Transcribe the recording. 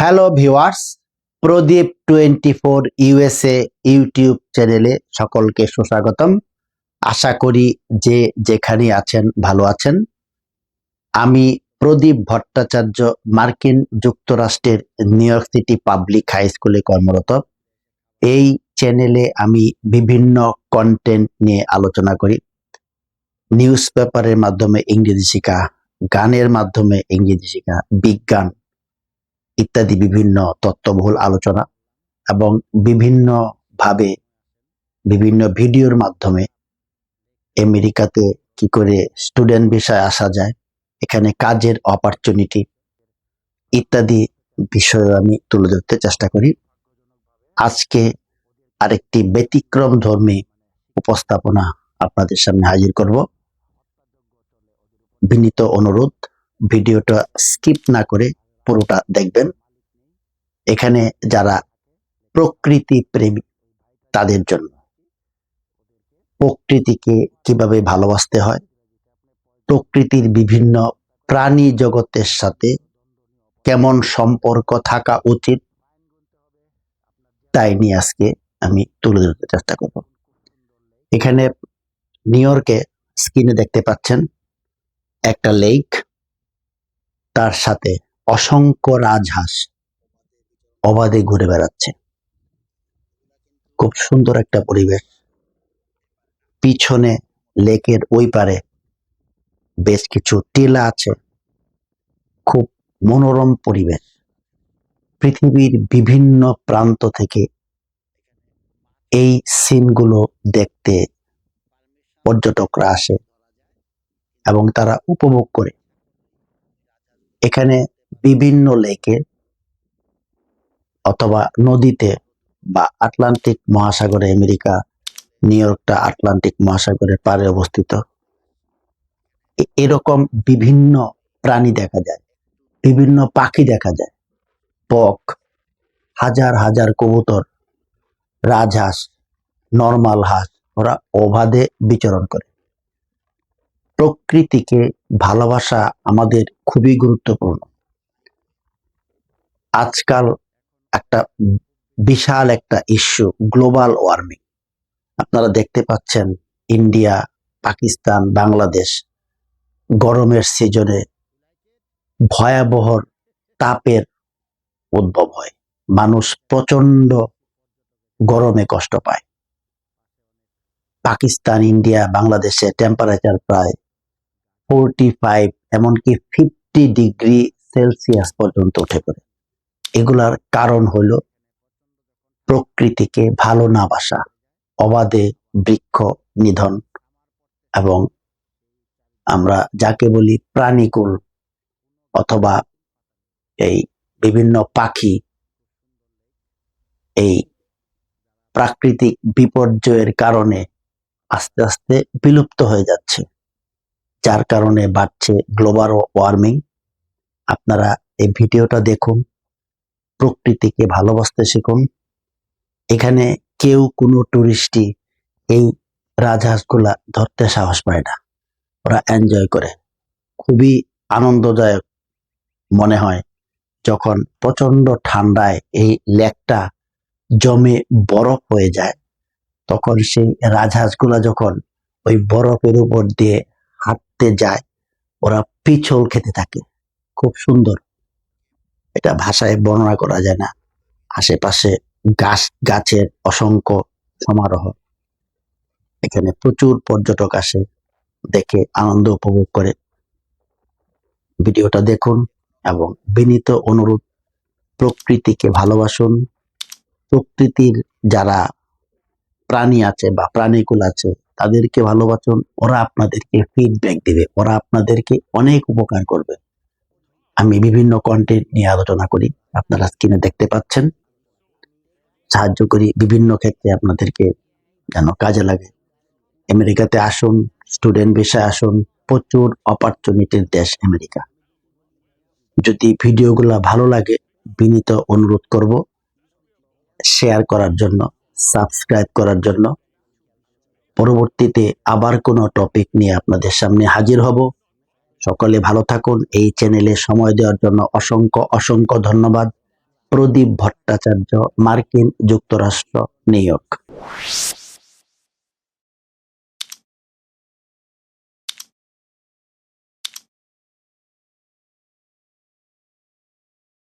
Hello viewers Pradip twenty four USA YouTube চ্যানেলে সকলকে সুস্বাগতম। আশা করি যে যেখানে আছেন, ভালো আছেন। আমি প্রদীপ ভট্টাচার্য, মার্কিন যুক্তরাষ্ট্রের New York City public high স্কুলে কর্মরত। এই চ্যানেলে আমি বিভিন্ন কন্টেন্ট নিয়ে আলোচনা করি। নিউজ পেপারের মাধ্যমে ইংরেজি শেখা, গানের মাধ্যমে ইংরেজি শেখা, বিজ্ঞান ইত্যাদি বিভিন্ন তত্ত্ববহুল আলোচনা এবং বিভিন্ন ভাবে বিভিন্ন ভিডিওর মাধ্যমে আমেরিকাতে কি করে স্টুডেন্ট বিষয়ে আসা যায়, এখানে কাজের অপরচুনিটি ইত্যাদি বিষয় আমি তুলে ধরতে চেষ্টা করি। আজকে আরেকটি ব্যতিক্রম ধর্মী উপস্থাপনা আপনাদের সামনে হাজির করব। বিনীত অনুরোধ, ভিডিওটা স্কিপ না করে পুরোটা দেখবেন। এখানে যারা প্রকৃতি প্রেমী, তাদের জন্য। প্রকৃতিকে কীভাবে ভালোবাসতে হয়? প্রকৃতির বিভিন্ন প্রাণী জগতের সাথে কেমন সম্পর্ক থাকা উচিত? তাই নিয়ে আজকে আমি তুলে ধরতে চেষ্টা করব। এখানে নিউ ইয়র্কে স্ক্রিনে দেখতে পাচ্ছেন একটা লেক। তার সাথে অসংখ্য রাজহাঁস অবাধে ঘুরে বেড়াচ্ছে। খুব সুন্দর একটা পরিবেশ। পিছনে লেকের ওই পারে বেশ কিছু টিলা আছে। খুব মনোরম পরিবেশ। পৃথিবীর বিভিন্ন প্রান্ত থেকে এই সিনগুলো দেখতে পর্যটকরা আসে এবং তারা উপভোগ করে। এখানে বিভিন্ন লেকে অথবা নদীতে বা আটলান্টিক মহাসাগরে, আমেরিকা, নিউ ইয়র্কটা আটলান্টিক মহাসাগরের পারে অবস্থিত। এরকম বিভিন্ন প্রাণী দেখা যায়, বিভিন্ন পাখি দেখা যায়, বক, হাজার হাজার কবুতর, রাজহাঁস, নর্মাল হাঁস, ওরা অবাধে বিচরণ করে। প্রকৃতিকে ভালোবাসা আমাদের খুবই গুরুত্বপূর্ণ। আজকাল একটা বিশাল একটা ইস্যু গ্লোবাল ওয়ার্মিং আপনারা দেখতে পাচ্ছেন ইন্ডিয়া, পাকিস্তান, বাংলাদেশ গরমের সিজনে ভয়াবহ তাপের উদ্ভব হয়। মানুষ প্রচণ্ড গরমে কষ্ট পায়। পাকিস্তান, ইন্ডিয়া, বাংলাদেশে টেম্পারেচার প্রায় ফোরটি ফাইভ এমনকি ফিফটি ডিগ্রি সেলসিয়াস পর্যন্ত উঠে পড়ে। এগুলার কারণ হলো প্রকৃতিকে ভালো না বাসা, অবাধে বৃক্ষ নিধন এবং আমরা যাকে বলি প্রাণীকুল অথবা এই বিভিন্ন পাখি এই প্রাকৃতিক বিপর্যয়ের কারণে আস্তে আস্তে বিলুপ্ত হয়ে যাচ্ছে, যার কারণে বাড়ছে গ্লোবাল ওয়ার্মিং আপনারা এই ভিডিওটা দেখুন প্রকৃতিকে ভালোবাসতে শিখুন। এখানে কেউ কোনো টুরিস্টই এই রাজহাঁসগুলা ধরতে সাহস পায় না। ওরা এনজয় করে। খুবই আনন্দদায়ক মনে হয় যখন প্রচণ্ড ঠান্ডায় এই লেকটা জমে বরফ হয়ে যায়, তখন সেই রাজহাঁসগুলা যখন ওই বরফের উপর দিয়ে হাঁটতে যায়, ওরা পিছল খেতে থাকে। খুব সুন্দর। এটা ভাষায় বর্ণনা করা যায় না। আশেপাশে গাছ, গাছের অসংখ্য সমারোহ। এখানে প্রচুর পর্যটক আসে, দেখে আনন্দ উপভোগ করে। ভিডিওটা দেখুন এবং বিনীত অনুরোধ, প্রকৃতিকে ভালোবাসুন। প্রকৃতির যারা প্রাণী আছে বা প্রাণীকুল আছে, তাদেরকে ভালোবাসুন। ওরা আপনাদেরকে ফিডব্যাক দিবে। ওরা আপনাদেরকে অনেক উপকার করবে। আমি বিভিন্ন কন্টেন্ট নিয়ে আলোচনা করি। আপনারা স্ক্রিনে দেখতে পাচ্ছেন। সাহায্য করি বিভিন্ন ক্ষেত্রে আপনাদেরকে যেন কাজে লাগে। আমেরিকাতে আসুন স্টুডেন্ট ভিসায় আসুন, প্রচুর অপরচুনিটির দেশ আমেরিকা। যদি ভিডিওগুলো ভালো লাগে, বিনীত অনুরোধ করব শেয়ার করার জন্য সাবস্ক্রাইব করার জন্য। পরবর্তীতে আবার কোনো টপিক নিয়ে আপনাদের সামনে হাজির হব। সকলে ভালো থাকুন। এই চ্যানেলে সময় দেওয়ার জন্য অসংখ্য অসংখ্য ধন্যবাদ। প্রদীপ ভট্টাচার্য, মার্কিন যুক্তরাষ্ট্র ইয়র্ক।